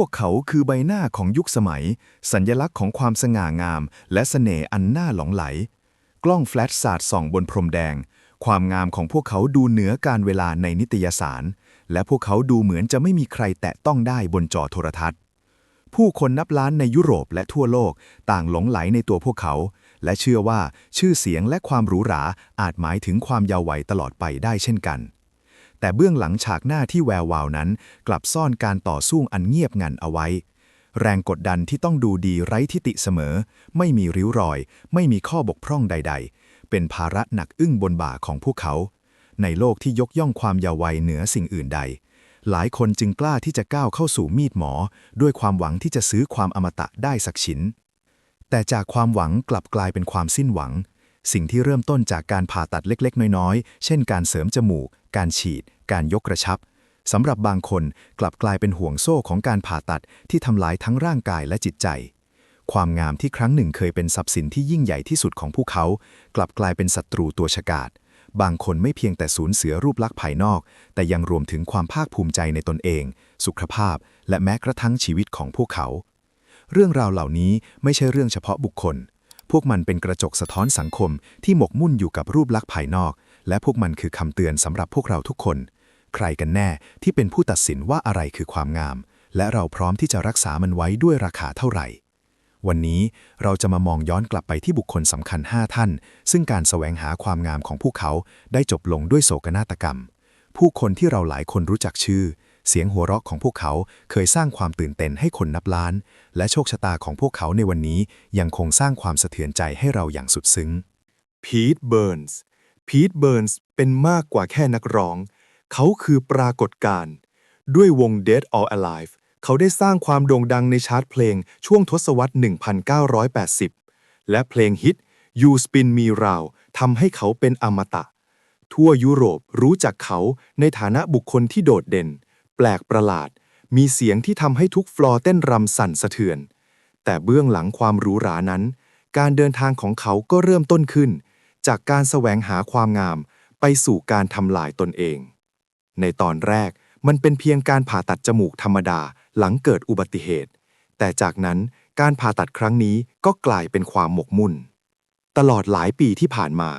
วกเขาคือใบหน้าของยุคสมัย สัญลักษณ์ของความสง่างาม และเสน่ห์อันน่าหลงไหล กล้องแฟลชสาดส่องบนพรมแดง ความงามของพวกเขาดูเหนือการเวลาในนิตยสาร และพวกเขาดูเหมือนจะไม่มีใครแตะต้องได้บนจอโทรทัศน์ ผู้คนนับล้านในยุโรปและทั่วโลกต่างหลงไหลในตัวพวกเขา และเชื่อว่าชื่อเสียงและความหรูหราอาจหมายถึงความยาววัยตลอดไปได้เช่นกัน แต่เบื้องหลังฉากหน้าที่แวววาวนั้น กลับซ่อนการต่อสู้อันเงียบงันเอาไว้ แรงกดดันที่ต้องดูดีไร้ทิติเสมอ ไม่มีริ้วรอย ไม่มีข้อบกพร่องใด ๆ เป็นภาระหนักอึ้งบนบ่าของพวกเขา ในโลกที่ยกย่องความยาววัยเหนือสิ่งอื่นใด หลายคนจึงกล้าที่จะก้าวเข้าสู่มีดหมอ ด้วยความหวังที่จะซื้อความอมตะได้สักชิ้น แต่จากความหวังกลับกลายเป็นความสิ้นหวังสิ่งที่เริ่มต้นจากการผ่าตัดเล็กๆ น้อยๆ เช่นการเสริมจมูก การฉีด การยกกระชับสำหรับบางคนกลับกลายเป็นห่วงโซ่ของการผ่าตัดที่ทำลายทั้งร่างกายและจิตใจ ความงามที่ครั้งหนึ่งเคยเป็นทรัพย์สินที่ยิ่งใหญ่ที่สุดของพวกเขา กลับกลายเป็นศัตรูตัวฉกาจบางคนไม่เพียงแต่สูญเสียรูปลักษณ์ภายนอก แต่ยังรวมถึงความภาคภูมิใจในตนเอง สุขภาพ และแม้กระทั่งชีวิตของพวกเขา เรื่องราวเหล่านี้ไม่ใช่เรื่องเฉพาะบุคคล พวกมันเป็นกระจกสะท้อนสังคมที่หมกมุ่นอยู่กับรูปลักษณ์ภายนอก และพวกมันคือคำเตือนสำหรับพวกเราทุกคน ใครกันแน่ที่เป็นผู้ตัดสินว่าอะไรคือความงาม และเราพร้อมที่จะรักษามันไว้ด้วยราคาเท่าไหร่ วันนี้เราจะมามองย้อนกลับไปที่บุคคลสำคัญ 5 ท่าน ซึ่งการแสวงหาความงามของพวกเขาได้จบลงด้วยโศกนาฏกรรม ผู้คนที่เราหลายคนรู้จักชื่อ เสียงหัวเราะของพวกเขาเคยสร้างความตื่นเต้นให้คนนับล้าน และโชคชะตาของพวกเขาในวันนี้ยังคงสร้างความสะเทือนใจให้เราอย่างสุดซึ้งพีทเบิร์นส์ พีทเบิร์นส์เป็นมากกว่าแค่นักร้อง เขาคือปรากฏการณ์ด้วยวง Dead or Alive เขาได้สร้างความโด่งดังในชาร์ตเพลงช่วงทศวรรษ 1980 และเพลงฮิต You Spin Me Round ทำให้เขาเป็นอมตะ ทั่วยุโรปรู้จักเขาในฐานะบุคคลที่โดดเด่น แปลกประหลาด มีเสียงที่ทำให้ทุกฟลอร์เต้นรำสั่นสะเทือน แต่เบื้องหลังความหรูหรานั้น การเดินทางของเขาก็เริ่มต้นขึ้น จากการแสวงหาความงามไปสู่การทำลายตนเอง ในตอนแรกมันเป็นเพียงการผ่าตัดจมูกธรรมดาหลังเกิดอุบัติเหตุ แต่จากนั้นการผ่าตัดครั้งนี้ก็กลายเป็นความหมกมุ่น ตลอดหลายปีที่ผ่านมา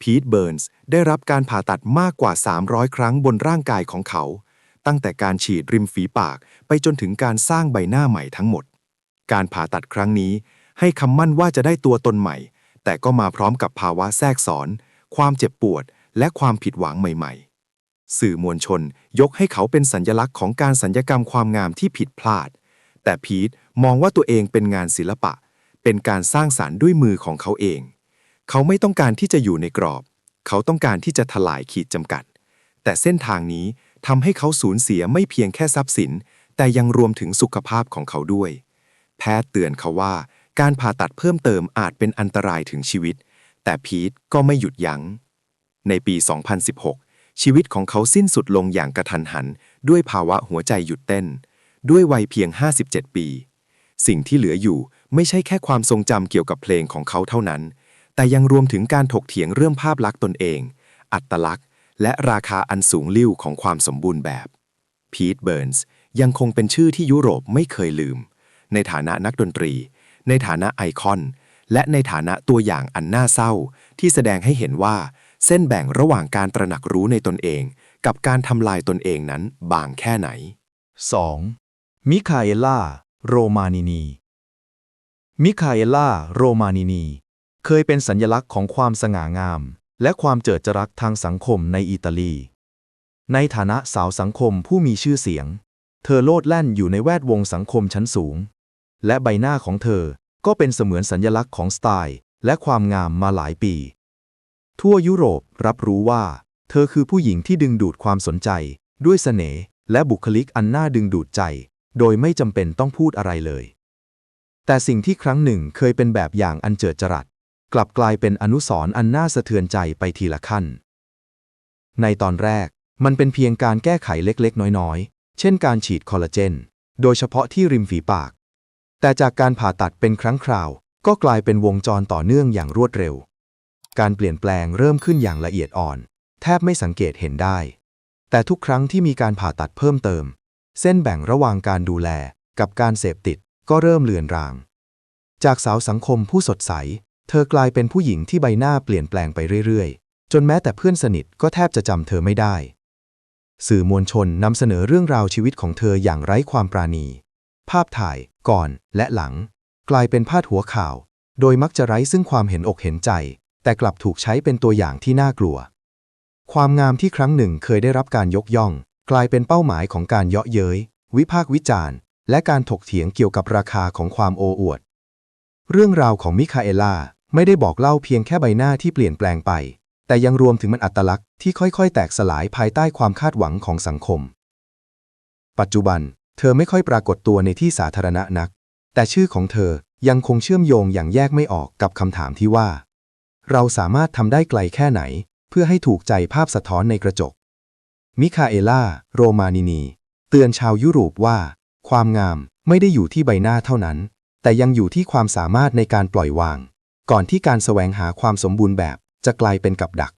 พีทเบิร์นส์ได้รับการผ่าตัดมากกว่า 300 ครั้งบนร่างกายของเขา ตั้งแต่การฉีดริมฝีปากไปจนถึงการสร้างใบหน้าใหม่ทั้งหมด การผ่าตัดครั้งนี้ให้คำมั่นว่าจะได้ตัวตนใหม่ แต่ก็มาพร้อมกับภาวะแทรกซ้อน ความเจ็บปวด และความผิดหวังใหม่ ๆ สื่อมวลชนยกให้เขาเป็นสัญญลักษณ์ของการสัญญกรรมความงามที่ผิดพลาด แต่พีทมองว่าตัวเองเป็นงานศิลปะ เป็นการสร้างสารรค์ด้วยมือของเขาเอง เขาไม่ต้องการที่จะอยู่ในกรอบ เขาต้องการที่จะทลายขีดจำกัด แต่เส้นทางนี้ทำให้เขาสูญเสียไม่เพียงแค่ทรัพย์สิน แต่ยังรวมถึงสุขภาพของเขาด้วย แพทย์เตือนเขาว่า การผ่าตัดเพิ่มเติมอาจเป็นอันตรายถึงชีวิต แต่พีทก็ไม่หยุดยัง้ง ในปี 2016 ชีวิตของเขาสิ้นสุดลงอย่างกระทันหัน ด้วยภาวะหัวใจหยุดเต้น ด้วยวัยเพียง 57 ปี สิ่งที่เหลืออยู่ไม่ใช่แค่ความทรงจำเกี่ยวกับเพลงของเขาเท่านั้น แต่ยังรวมถึงการถกเถียงเรื่องภาพลักษณ์ตนเอง อัตลักษณ์ และราคาอันสูงลิ่วของความสมบูรณ์แบบพีทเบิร์นส์ยังคงเป็นชื่อที่ยุโรปไม่เคยลืม ในฐานะนักดนตรี ในฐานะไอคอน และในฐานะตัวอย่างอันน่าเศร้า ที่แสดงให้เห็นว่า เส้นแบ่งระหว่างการตระหนักรู้ในตนเอง กับการทำลายตนเองนั้นบางแค่ไหน 2. มิคาเอล่า โรมานินี มิคาเอล่า โรมานินี เคยเป็นสัญลักษณ์ของความสง่างาม และความเจิดจรัสทางสังคมในอิตาลี ในฐานะสาวสังคมผู้มีชื่อเสียง เธอโลดแล่นอยู่ในแวดวงสังคมชั้นสูง และใบหน้าของเธอ ก็เป็นเสมือนสัญลักษณ์ของสไตล์ และความงามมาหลายปี ทั่วยุโรปรับรู้ว่า เธอคือผู้หญิงที่ดึงดูดความสนใจ ด้วยเสน่ห์และบุคลิกอันน่าดึงดูดใจ โดยไม่จำเป็นต้องพูดอะไรเลย แต่สิ่งที่ครั้งหนึ่งเคยเป็นแบบอย่างอันเจิดจรัสกลับกลายเป็นอนุสรณ์อันน่าสะเทือนใจไปทีละขั้น ในตอนแรกมันเป็นเพียงการแก้ไขเล็กๆ น้อยๆ เช่นการฉีดคอลลาเจน โดยเฉพาะที่ริมฝีปาก แต่จากการผ่าตัดเป็นครั้งคราว ก็กลายเป็นวงจรต่อเนื่องอย่างรวดเร็ว การเปลี่ยนแปลงเริ่มขึ้นอย่างละเอียดอ่อน แทบไม่สังเกตเห็นได้ แต่ทุกครั้งที่มีการผ่าตัดเพิ่มเติม เส้นแบ่งระหว่างการดูแลกับการเสพติดก็เริ่มเลือนราง จากสาวสังคมผู้สดใส เธอกลายเป็นผู้หญิงที่ใบหน้าเปลี่ยนแปลงไปเรื่อยๆ จนแม้แต่เพื่อนสนิทก็แทบจะจำเธอไม่ได้ สื่อมวลชนนำเสนอเรื่องราวชีวิตของเธออย่างไร้ความปราณี ภาพถ่าย ก่อนและหลัง กลายเป็นพาดหัวข่าว โดยมักจะไร้ซึ่งความเห็นอกเห็นใจ แต่กลับถูกใช้เป็นตัวอย่างที่น่ากลัว ความงามที่ครั้งหนึ่งเคยได้รับการยกย่อง กลายเป็นเป้าหมายของการเยาะเย้ย วิพากษ์วิจารณ์ และการถกเถียงเกี่ยวกับราคาของความโอ้อวด เรื่องราวของมิคาเอล่าไม่ได้บอกเล่าเพียงแค่ใบหน้าที่เปลี่ยนแปลงไป แต่ยังรวมถึงมันอัตลักษณ์ที่ค่อยๆ แตกสลายภายใต้ความคาดหวังของสังคม ปัจจุบัน เธอไม่ค่อยปรากฏตัวในที่สาธารณะนัก แต่ชื่อของเธอยังคงเชื่อมโยงอย่างแยกไม่ออกกับคำถามที่ว่า เราสามารถทำได้ไกลแค่ไหน เพื่อให้ถูกใจภาพสะท้อนในกระจก มิคาเอล่า โรมานินี เตือนชาวยุโรปว่า ความงามไม่ได้อยู่ที่ใบหน้าเท่านั้น แต่ยังอยู่ที่ความสามารถในการปล่อยวาง ก่อนที่การแสวงหาความสมบูรณ์แบบจะกลายเป็นกับดัก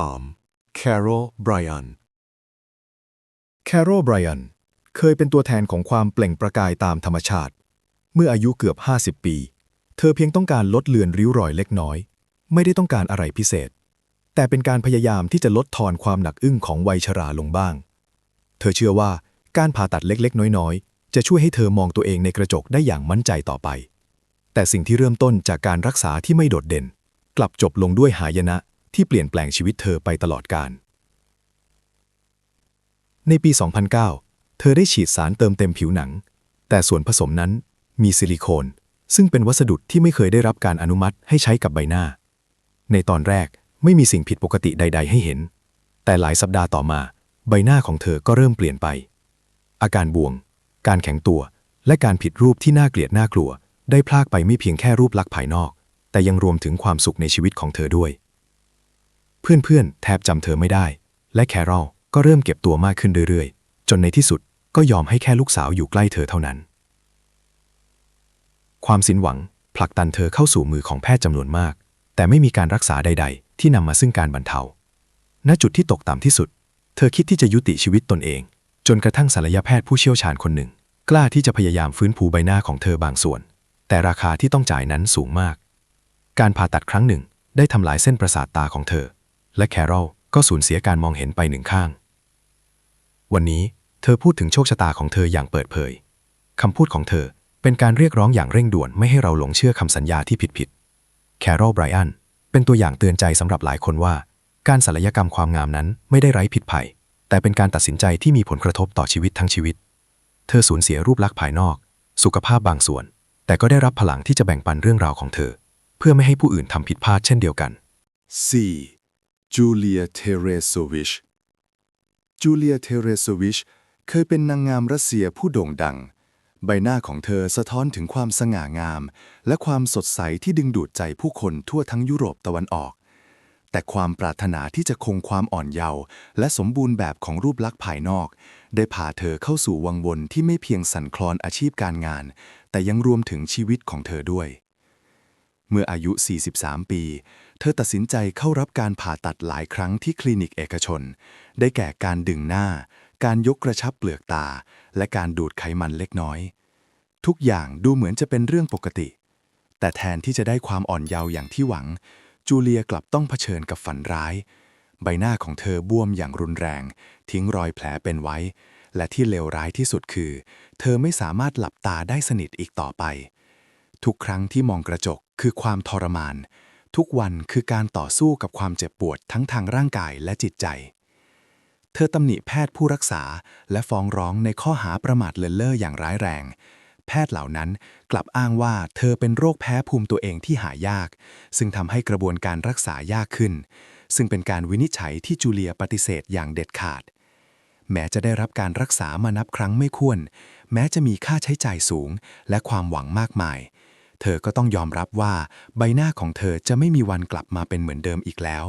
3. Carol Bryan Carol Bryan เคยเป็นตัวแทนของความเปล่งประกายตามธรรมชาติ เมื่ออายุเกือบ 50 ปี เธอเพียงต้องการลดเลือนริ้วรอยเล็กน้อย ไม่ได้ต้องการอะไรพิเศษ แต่เป็นการพยายามที่จะลดทอนความหนักอึ้งของวัยชราลงบ้าง เธอเชื่อว่าการผ่าตัดเล็กๆ น้อยๆ จะช่วยให้เธอมองตัวเองในกระจกได้อย่างมั่นใจต่อไป แต่สิ่งที่เริ่มต้นจากการรักษาที่ไม่โดดเด่น กลับจบลงด้วยหายนะที่เปลี่ยนแปลงชีวิตเธอไปตลอดกาลในปี 2009 เธอได้ฉีดสารเติมเต็มผิวหนัง แต่ส่วนผสมนั้นมีซิลิโคน ซึ่งเป็นวัสดุที่ไม่เคยได้รับการอนุมัติให้ใช้กับใบหน้า ในตอนแรกไม่มีสิ่งผิดปกติใด ๆ ให้เห็น แต่หลายสัปดาห์ต่อมา ใบหน้าของเธอก็เริ่มเปลี่ยนไป อาการบวม การแข็งตัว และการผิดรูปที่น่าเกลียดน่ากลัว ได้พลากไปไม่เพียงแค่รูปลักษณ์ภายนอก แต่ยังรวมถึงความสุขในชีวิตของเธอด้วย เพื่อนๆ แทบจำเธอไม่ได้ และแครอลก็เริ่มเก็บตัวมากขึ้นเรื่อยๆ จนในที่สุด ก็ยอมให้แค่ลูกสาวอยู่ใกล้เธอเท่านั้น ความสิ้นหวังผลักดันเธอเข้าสู่มือของแพทย์จำนวนมาก แต่ไม่มีการรักษาใด ๆ ที่นำมาซึ่งการบรรเทา ณ จุดที่ตกต่ำที่สุด เธอคิดที่จะยุติชีวิตตนเอง จนกระทั่งศัลยแพทย์ผู้เชี่ยวชาญคนหนึ่ง กล้าที่จะพยายามฟื้นฟูใบหน้าของเธอบางส่วน แต่ราคาที่ต้องจ่ายนั้นสูงมาก การผ่าตัดครั้งหนึ่ง ได้ทำลายเส้นประสาทตาของเธอ และแครอลก็สูญเสียการมองเห็นไปหนึ่งข้าง วันนี้ เธอพูดถึงโชคชะตาของเธออย่างเปิดเผยคำพูดของเธอเป็นการเรียกร้องอย่างเร่งด่วนไม่ให้เราหลงเชื่อคำสัญญาที่ผิดๆแครอลไบรอันเป็นตัวอย่างเตือนใจสำหรับหลายคนว่า การศัลยกรรมความงามนั้นไม่ได้ไร้ผิดภัย แต่เป็นการตัดสินใจที่มีผลกระทบต่อชีวิตทั้งชีวิต เธอสูญเสียรูปลักษณ์ภายนอก สุขภาพบางส่วน แต่ก็ได้รับพลังที่จะแบ่งปันเรื่องราวของเธอ เพื่อไม่ให้ผู้อื่นทำผิดพลาดเช่นเดียวกัน 4. จูเลียเทเรโซวิชจูเลียเทเรโซวิช เคยเป็นนางงามรัสเซียผู้โด่งดัง ใบหน้าของเธอสะท้อนถึงความสง่างาม และความสดใสที่ดึงดูดใจผู้คนทั่วทั้งยุโรปตะวันออก แต่ความปรารถนาที่จะคงความอ่อนเยาว์และสมบูรณ์แบบของรูปลักษณ์ภายนอก ได้พาเธอเข้าสู่วังวนที่ไม่เพียงสั่นคลอนอาชีพการงาน แต่ยังรวมถึงชีวิตของเธอด้วย เมื่ออายุ 43 ปี เธอตัดสินใจเข้ารับการผ่าตัดหลายครั้งที่คลินิกเอกชน ได้แก่การดึงหน้า การยกกระชับเปลือกตา และการดูดไขมันเล็กน้อย ทุกอย่างดูเหมือนจะเป็นเรื่องปกติ แต่แทนที่จะได้ความอ่อนเยาว์อย่างที่หวัง จูเลียกลับต้องเผชิญกับฝันร้าย ใบหน้าของเธอบวมอย่างรุนแรง ทิ้งรอยแผลเป็นไว้ และที่เลวร้ายที่สุดคือ เธอไม่สามารถหลับตาได้สนิทอีกต่อไป ทุกครั้งที่มองกระจกคือความทรมาน ทุกวันคือการต่อสู้กับความเจ็บปวดทั้งทางร่างกายและจิตใจ เธอตำหนิแพทย์ผู้รักษา และฟ้องร้องในข้อหาประมาทเลินเล่ออย่างร้ายแรง แพทย์เหล่านั้นกลับอ้างว่าเธอเป็นโรคแพ้ภูมิตัวเองที่หายาก ซึ่งทำให้กระบวนการรักษายากขึ้น ซึ่งเป็นการวินิจฉัยที่จูเลียปฏิเสธอย่างเด็ดขาด แม้จะได้รับการรักษามานับครั้งไม่ควร แม้จะมีค่าใช้จ่ายสูง และความหวังมากมาย เธอก็ต้องยอมรับว่าใบหน้าของเธอจะไม่มีวันกลับมาเป็นเหมือนเดิมอีกแล้ว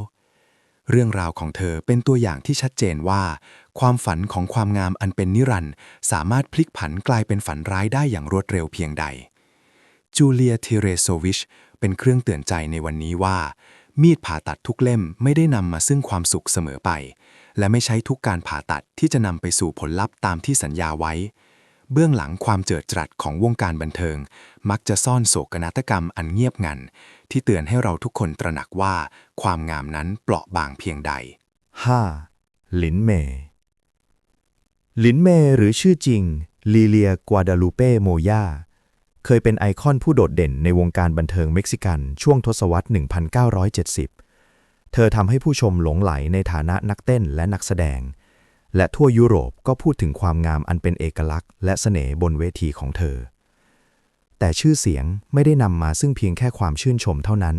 เรื่องราวของเธอเป็นตัวอย่างที่ชัดเจนว่า ความฝันของความงามอันเป็นนิรันด์สามารถพลิกผันกลายเป็นฝันร้ายได้อย่างรวดเร็วเพียงใด จูเลียเทเรโซวิชเป็นเครื่องเตือนใจในวันนี้ว่า มีดผ่าตัดทุกเล่มไม่ได้นำมาซึ่งความสุขเสมอไป และไม่ใช่ทุกการผ่าตัดที่จะนำไปสู่ผลลัพธ์ตามที่สัญญาไว้ เบื้องหลังความเจิดจรัสของวงการบันเทิง มักจะซ่อนโศกนาฏกรรมอันเงียบงัน ที่เตือนให้เราทุกคนตระหนักว่า ความงามนั้นเปราะบางเพียงใด 5. ลินเมย์ลินเมหรือชื่อจริงลีเลียกัวดาลูเป้โมยาเคยเป็นไอคอนผู้โดดเด่นในวงการบันเทิงเม็กซิกันช่วงทศวรรษ 1970 เธอทำให้ผู้ชมหลงไหลในฐานะนักเต้นและนักแสดง และทั่วยุโรปก็พูดถึงความงามอันเป็นเอกลักษณ์และเสน่ห์บนเวทีของเธอ แต่ชื่อเสียงไม่ได้นำมาซึ่งเพียงแค่ความชื่นชมเท่านั้น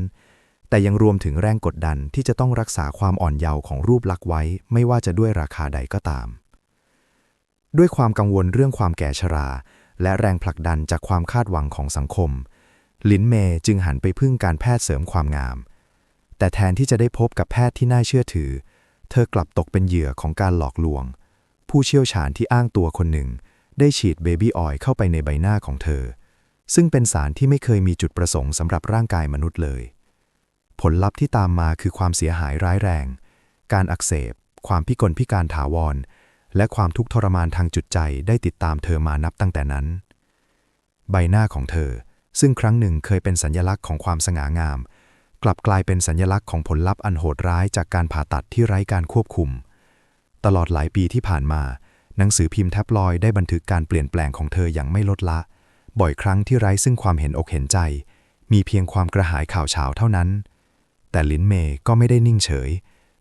แต่ยังรวมถึงแรงกดดันที่จะต้องรักษาความอ่อนเยาว์ของรูปลักษณ์ไว้ ไม่ว่าจะด้วยราคาใดก็ตาม ด้วยความกังวลเรื่องความแก่ชรา และแรงผลักดันจากความคาดหวังของสังคม ลินเมย์จึงหันไปพึ่งการแพทย์เสริมความงาม แต่แทนที่จะได้พบกับแพทย์ที่น่าเชื่อถือ เธอกลับตกเป็นเหยื่อของการหลอกลวง ผู้เชี่ยวชาญที่อ้างตัวคนหนึ่ง ได้ฉีดเบบี้ออยล์เข้าไปในใบหน้าของเธอ ซึ่งเป็นสารที่ไม่เคยมีจุดประสงค์สำหรับร่างกายมนุษย์เลย ผลลัพธ์ที่ตามมาคือความเสียหายร้ายแรง การอักเสบ ความพิกลพิการถาวร และความทุกข์ทรมานทางจุดใจได้ติดตามเธอมานับตั้งแต่นั้น ใบหน้าของเธอ ซึ่งครั้งหนึ่งเคยเป็นสัญลักษณ์ของความสง่างาม กลับกลายเป็นสัญลักษณ์ของผลลัพธ์อันโหดร้ายจากการผ่าตัดที่ไร้การควบคุม ตลอดหลายปีที่ผ่านมา หนังสือพิมพ์แท็บลอยด์ได้บันทึกการเปลี่ยนแปลงของเธออย่างไม่ลดละ บ่อยครั้งที่ไร้ซึ่งความเห็นอกเห็นใจ มีเพียงความกระหายข่าวเช้าเท่านั้น แต่ลินเมย์ก็ไม่ได้นิ่งเฉย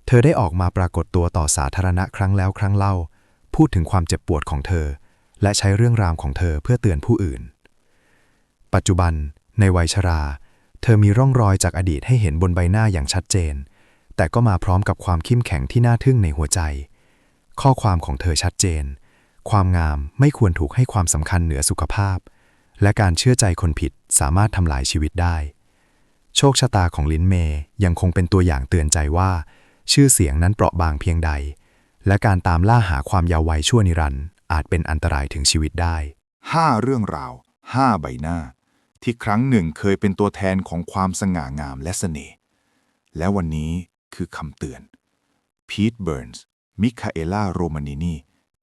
เธอได้ออกมาปรากฏตัวต่อสาธารณะครั้งแล้วครั้งเล่า พูดถึงความเจ็บปวดของเธอ และใช้เรื่องราวของเธอเพื่อเตือนผู้อื่น ปัจจุบัน ในวัยชรา เธอมีร่องรอยจากอดีตให้เห็นบนใบหน้าอย่างชัดเจน แต่ก็มาพร้อมกับความเข้มแข็งที่น่าทึ่งในหัวใจ ข้อความของเธอชัดเจน ความงามไม่ควรถูกให้ความสำคัญเหนือสุขภาพ และการเชื่อใจคนผิดสามารถทำลายชีวิตได้ โชคชะตาของลินเมย์ยังคงเป็นตัวอย่างเตือนใจว่า ชื่อเสียงนั้นเปราะบางเพียงใด และการตามล่าหาความยาววัยชั่วนิรันด์อาจเป็นอันตรายถึงชีวิตได้ห้าเรื่องราวห้าใบหน้า ที่ครั้งหนึ่งเคยเป็นตัวแทนของความสง่างามและเสน่ห์ และวันนี้คือคำเตือน พีทเบิร์นส์ มิคาเอล่า โรมานินี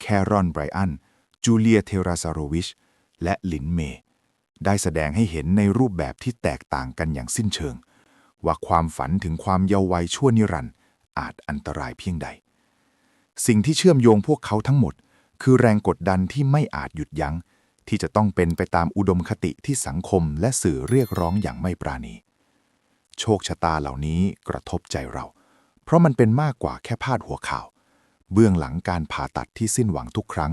แครอน ไบรอัน จูเลีย เทราซาโรวิช และลินเมย์ ได้แสดงให้เห็นในรูปแบบที่แตกต่างกันอย่างสิ้นเชิง ว่าความฝันถึงความเยาว์วัยชั่วนิรันด์อาจอันตรายเพียงใด สิ่งที่เชื่อมโยงพวกเขาทั้งหมด คือแรงกดดันที่ไม่อาจหยุดยัง้ง ที่จะต้องเป็นไปตามอุดมคติที่สังคมและสื่อเรียกร้องอย่างไม่ปราณี โชคชะตาเหล่านี้กระทบใจเรา เพราะมันเป็นมากกว่าแค่พาดหัวข่าว เบื้องหลังการผ่าตัดที่สิ้นหวังทุกครั้ง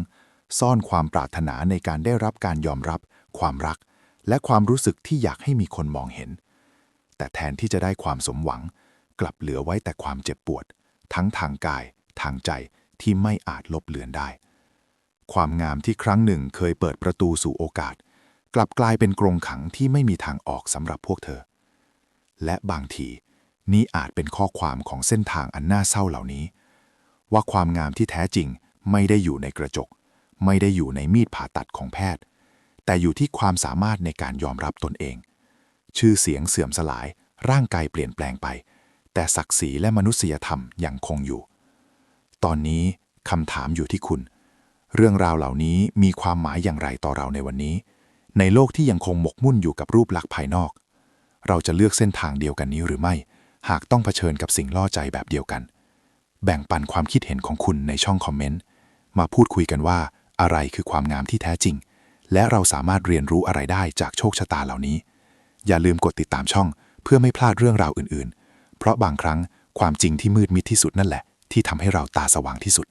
ซ่อนความปรารถนาในการได้รับการยอมรับ ความรัก และความรู้สึกที่อยากให้มีคนมองเห็น แต่แทนที่จะได้ความสมหวัง กลับเหลือไว้แต่ความเจ็บปวด ทั้งทางกาย ทางใจที่ไม่อาจลบเลือนได้ ความงามที่ครั้งหนึ่งเคยเปิดประตูสู่โอกาส กลับกลายเป็นกรงขังที่ไม่มีทางออกสำหรับพวกเธอ และบางทีนี่อาจเป็นข้อความของเส้นทางอันน่าเศร้าเหล่านี้ ว่าความงามที่แท้จริงไม่ได้อยู่ในกระจก ไม่ได้อยู่ในมีดผ่าตัดของแพทย์ แต่อยู่ที่ความสามารถในการยอมรับตนเอง ชื่อเสียงเสื่อมสลาย ร่างกายเปลี่ยนแปลงไป แต่ศักดิ์ศรีและมนุษยธรรมยังคงอยู่ ตอนนี้คำถามอยู่ที่คุณ เรื่องราวเหล่านี้มีความหมายอย่างไรต่อเราในวันนี้ ในโลกที่ยังคงหมกมุ่นอยู่กับรูปลักษณ์ภายนอก เราจะเลือกเส้นทางเดียวกันนี้หรือไม่ หากต้องเผชิญกับสิ่งล่อใจแบบเดียวกัน แบ่งปันความคิดเห็นของคุณในช่องคอมเมนต์ มาพูดคุยกันว่าอะไรคือความงามที่แท้จริง และเราสามารถเรียนรู้อะไรได้จากโชคชะตาเหล่านี้ อย่าลืมกดติดตามช่อง เพื่อไม่พลาดเรื่องราวอื่น ๆ เพราะบางครั้งความจริงที่มืดมิดที่สุดนั่นแหละ ที่ทำให้เราตาสว่างที่สุด